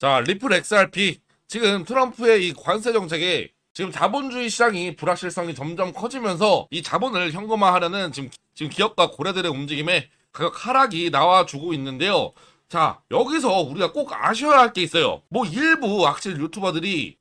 자, 리플 XRP. 지금 트럼프의 이 관세 정책에 지금 자본주의 시장이 불확실성이 점점 커지면서 이 자본을 현금화하려는 지금, 지금 기업과 고래들의 움직임에 가격 하락이 나와주고 있는데요. 자, 여기서 우리가 꼭 아셔야 할 게 있어요. 뭐 일부 악질 유튜버들이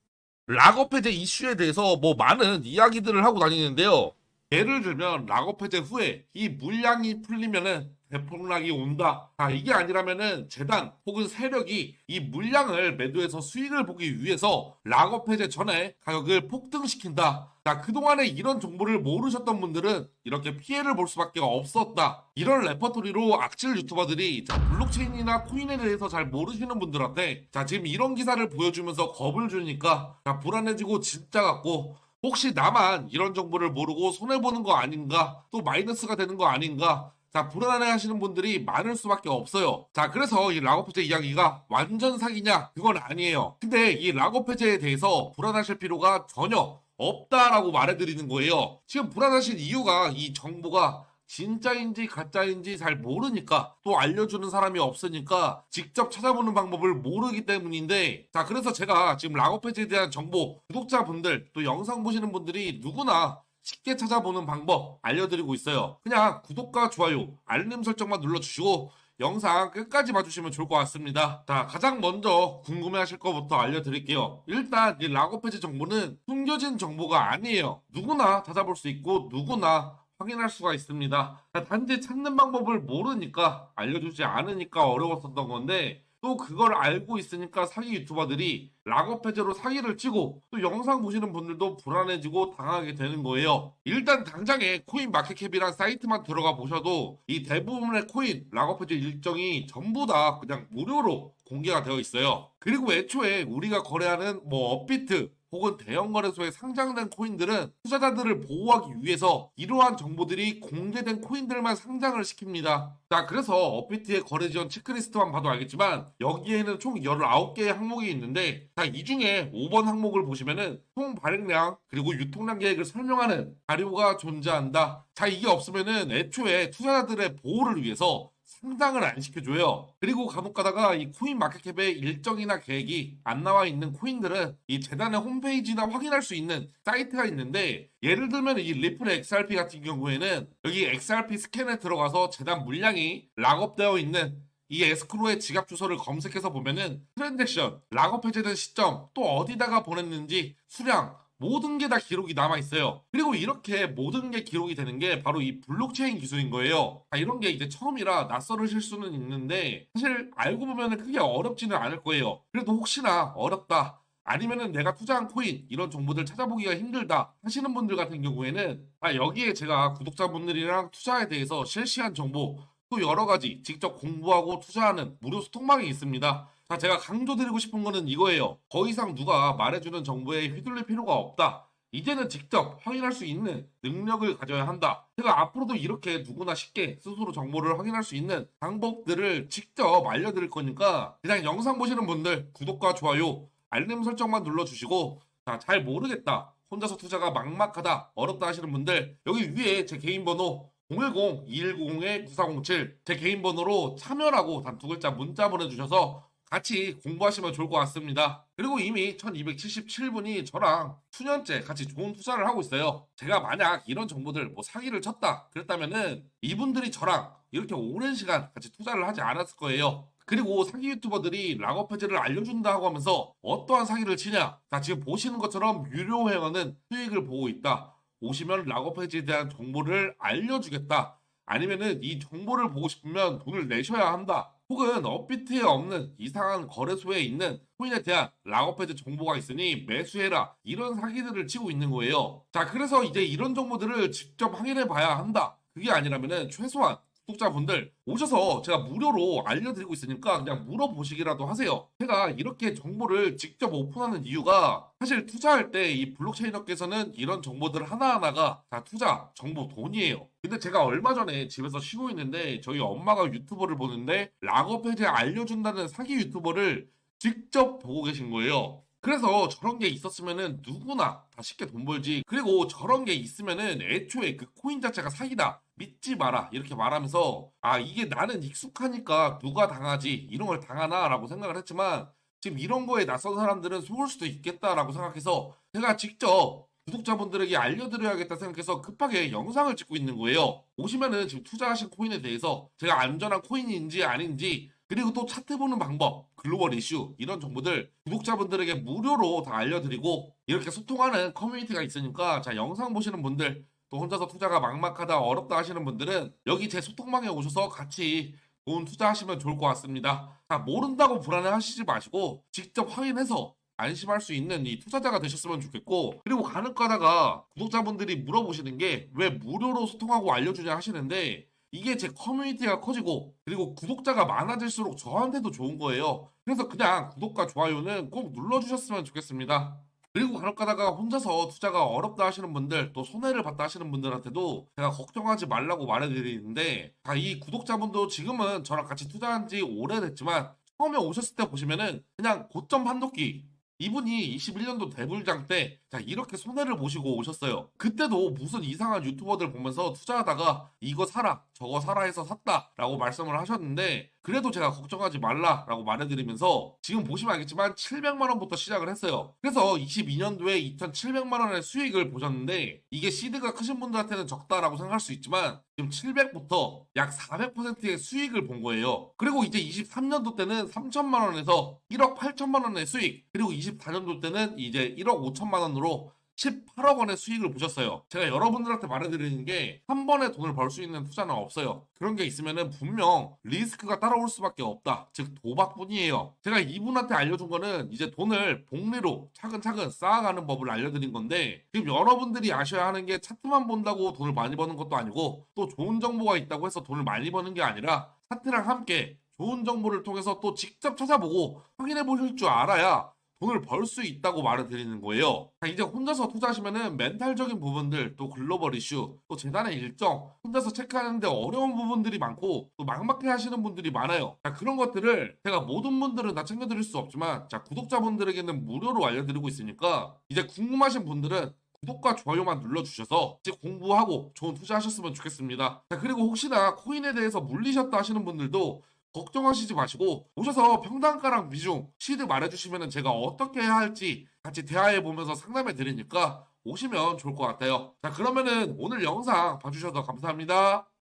락업 해제 이슈에 대해서 뭐 많은 이야기들을 하고 다니는데요. 예를 들면 락업 해제 후에 이 물량이 풀리면은 대폭락이 온다. 아, 이게 아니라면은 재단 혹은 세력이 이 물량을 매도해서 수익을 보기 위해서 락업 해제 전에 가격을 폭등시킨다. 자, 그동안에 이런 정보를 모르셨던 분들은 이렇게 피해를 볼 수밖에 없었다. 이런 레퍼토리로 악질 유튜버들이 자, 블록체인이나 코인에 대해서 잘 모르시는 분들한테 자, 지금 이런 기사를 보여주면서 겁을 주니까 자, 불안해지고 진짜 같고 혹시 나만 이런 정보를 모르고 손해보는 거 아닌가? 또 마이너스가 되는 거 아닌가? 자, 불안해 하시는 분들이 많을 수밖에 없어요. 자, 그래서 이 해제 이야기가 완전 사기냐? 그건 아니에요. 근데 이 해제에 대해서 불안하실 필요가 전혀 없다라고 말해드리는 거예요. 지금 불안하신 이유가 이 정보가 진짜인지 가짜인지 잘 모르니까 또 알려주는 사람이 없으니까 직접 찾아보는 방법을 모르기 때문인데 자 그래서 제가 지금 락업 해제에 대한 정보 구독자분들 또 영상 보시는 분들이 누구나 쉽게 찾아보는 방법 알려드리고 있어요 그냥 구독과 좋아요 알림 설정만 눌러주시고 영상 끝까지 봐주시면 좋을 것 같습니다. 자, 가장 먼저 궁금해하실 것부터 알려드릴게요. 일단 이 락업 해제 정보는 숨겨진 정보가 아니에요. 누구나 찾아볼 수 있고 누구나 확인할 수가 있습니다. 자, 단지 찾는 방법을 모르니까 알려주지 않으니까 어려웠었던 건데 또 그걸 알고 있으니까 사기 유튜버들이 락업 해제로 사기를 치고 또 영상 보시는 분들도 불안해지고 당하게 되는 거예요. 일단 당장에 코인 마켓캡이랑 사이트만 들어가 보셔도 이 대부분의 코인 락업 해제 일정이 전부 다 그냥 무료로 공개가 되어 있어요. 그리고 애초에 우리가 거래하는 뭐 업비트 혹은 대형 거래소에 상장된 코인들은 투자자들을 보호하기 위해서 이러한 정보들이 공개된 코인들만 상장을 시킵니다. 자, 그래서 업비트의 거래 지원 체크리스트만 봐도 알겠지만 여기에는 총 19개의 항목이 있는데 자, 이 중에 5번 항목을 보시면은 총 발행량 그리고 유통량 계획을 설명하는 자료가 존재한다. 자, 이게 없으면은 애초에 투자자들의 보호를 위해서 상장을 안 시켜줘요. 그리고 간혹 가다가 이 코인 마켓캡의 일정이나 계획이 안 나와 있는 코인들은 이 재단의 홈페이지나 확인할 수 있는 사이트가 있는데 예를 들면 이 리플 XRP 같은 경우에는 여기 XRP 스캔에 들어가서 재단 물량이 락업되어 있는 이 에스크로의 지갑 주소를 검색해서 보면은 트랜잭션, 락업 해제된 시점, 또 어디다가 보냈는지 수량, 모든 게 다 기록이 남아 있어요. 그리고 이렇게 모든 게 기록이 되는 게 바로 이 블록체인 기술인 거예요. 아, 이런 게 이제 처음이라 낯설으실 수는 있는데 사실 알고 보면 크게 어렵지는 않을 거예요. 그래도 혹시나 어렵다. 아니면은 내가 투자한 코인 이런 정보들 찾아보기가 힘들다 하시는 분들 같은 경우에는 아, 여기에 제가 구독자분들이랑 투자에 대해서 실시간 정보 또 여러 가지 직접 공부하고 투자하는 무료 소통방이 있습니다. 자, 제가 강조드리고 싶은 거는 이거예요. 더 이상 누가 말해주는 정보에 휘둘릴 필요가 없다. 이제는 직접 확인할 수 있는 능력을 가져야 한다. 제가 앞으로도 이렇게 누구나 쉽게 스스로 정보를 확인할 수 있는 방법들을 직접 알려드릴 거니까 그냥 영상 보시는 분들 구독과 좋아요, 알림 설정만 눌러주시고 자, 잘 모르겠다. 혼자서 투자가 막막하다, 어렵다 하시는 분들 여기 위에 제 개인 번호 010-210-9407 제 개인 번호로 참여라고 단 두 글자 문자 보내주셔서 같이 공부하시면 좋을 것 같습니다. 그리고 이미 1277분이 저랑 수년째 같이 좋은 투자를 하고 있어요. 제가 만약 이런 정보들 뭐 사기를 쳤다 그랬다면은 이분들이 저랑 이렇게 오랜 시간 같이 투자를 하지 않았을 거예요. 그리고 사기 유튜버들이 락업 해제를 알려준다고 하면서 어떠한 사기를 치냐? 자, 지금 보시는 것처럼 유료 회원은 수익을 보고 있다. 오시면 락업 해제에 대한 정보를 알려주겠다. 아니면은 이 정보를 보고 싶으면 돈을 내셔야 한다. 혹은 업비트에 없는 이상한 거래소에 있는 코인에 대한 락업 해제 정보가 있으니 매수해라. 이런 사기들을 치고 있는 거예요. 자, 그래서 이제 이런 정보들을 직접 확인해 봐야 한다. 그게 아니라면은 최소한 구독자분들 오셔서 제가 무료로 알려드리고 있으니까 그냥 물어보시기라도 하세요. 제가 이렇게 정보를 직접 오픈하는 이유가 사실 투자할 때 이 블록체인 업계에서는 이런 정보들 하나하나가 다 투자, 정보, 돈이에요. 근데 제가 얼마 전에 집에서 쉬고 있는데 저희 엄마가 유튜버를 보는데 락업 해제 알려준다는 사기 유튜버를 직접 보고 계신 거예요. 그래서 저런 게 있었으면은 누구나 다 쉽게 돈 벌지. 그리고 저런 게 있으면은 애초에 그 코인 자체가 사기다. 믿지 마라. 이렇게 말하면서 아, 이게 나는 익숙하니까 누가 당하지. 이런 걸 당하나라고 생각을 했지만 지금 이런 거에 낯선 사람들은 속을 수도 있겠다라고 생각해서 제가 직접 구독자분들에게 알려드려야겠다 생각해서 급하게 영상을 찍고 있는 거예요. 오시면은 지금 투자하신 코인에 대해서 제가 안전한 코인인지 아닌지 그리고 또 차트 보는 방법, 글로벌 이슈 이런 정보들 구독자분들에게 무료로 다 알려드리고 이렇게 소통하는 커뮤니티가 있으니까 자 영상 보시는 분들 또 혼자서 투자가 막막하다 어렵다 하시는 분들은 여기 제 소통방에 오셔서 같이 좋은 투자하시면 좋을 것 같습니다. 자 모른다고 불안해 하시지 마시고 직접 확인해서 안심할 수 있는 이 투자자가 되셨으면 좋겠고 그리고 간혹 가다가 구독자분들이 물어보시는 게 왜 무료로 소통하고 알려주냐 하시는데 이게 제 커뮤니티가 커지고 그리고 구독자가 많아질수록 저한테도 좋은 거예요. 그래서 그냥 구독과 좋아요는 꼭 눌러주셨으면 좋겠습니다. 그리고 간혹 가다가 혼자서 투자가 어렵다 하시는 분들 또 손해를 봤다 하시는 분들한테도 제가 걱정하지 말라고 말해드리는데 다이 구독자분도 지금은 저랑 같이 투자한 지 오래됐지만 처음에 오셨을 때 보시면은 그냥 고점 판독기 이분이 21년도 대불장 때, 자, 이렇게 손해를 보시고 오셨어요. 그때도 무슨 이상한 유튜버들 보면서 투자하다가 이거 사라, 저거 사라 해서 샀다, 라고 말씀을 하셨는데, 그래도 제가 걱정하지 말라, 라고 말해드리면서, 지금 보시면 알겠지만 700만원부터 시작을 했어요. 그래서 22년도에 2,700만원의 수익을 보셨는데, 이게 시드가 크신 분들한테는 적다라고 생각할 수 있지만, 지금 700부터 약 400%의 수익을 본 거예요. 그리고 이제 23년도 때는 3천만 원에서 1억 8천만 원의 수익, 그리고 24년도 때는 이제 1억 5천만 원으로 18억 원의 수익을 보셨어요. 제가 여러분들한테 말해드리는 게 한 번에 돈을 벌 수 있는 투자는 없어요. 그런 게 있으면은 분명 리스크가 따라올 수밖에 없다. 즉 도박뿐이에요. 제가 이분한테 알려준 거는 이제 돈을 복리로 차근차근 쌓아가는 법을 알려드린 건데 지금 여러분들이 아셔야 하는 게 차트만 본다고 돈을 많이 버는 것도 아니고 또 좋은 정보가 있다고 해서 돈을 많이 버는 게 아니라 차트랑 함께 좋은 정보를 통해서 또 직접 찾아보고 확인해 보실 줄 알아야 돈을 벌 수 있다고 말을 드리는 거예요. 자, 이제 혼자서 투자하시면은 멘탈적인 부분들, 또 글로벌 이슈, 또 재단의 일정, 혼자서 체크하는데 어려운 부분들이 많고, 또 막막해 하시는 분들이 많아요. 자, 그런 것들을 제가 모든 분들은 다 챙겨드릴 수 없지만, 자, 구독자분들에게는 무료로 알려드리고 있으니까, 이제 궁금하신 분들은 구독과 좋아요만 눌러주셔서 이제 공부하고 좋은 투자하셨으면 좋겠습니다. 자, 그리고 혹시나 코인에 대해서 물리셨다 하시는 분들도 걱정하시지 마시고 오셔서 평단가랑 비중 시드 말해주시면 제가 어떻게 해야 할지 같이 대화해 보면서 상담해 드리니까 오시면 좋을 것 같아요. 자 그러면은 오늘 영상 봐주셔서 감사합니다.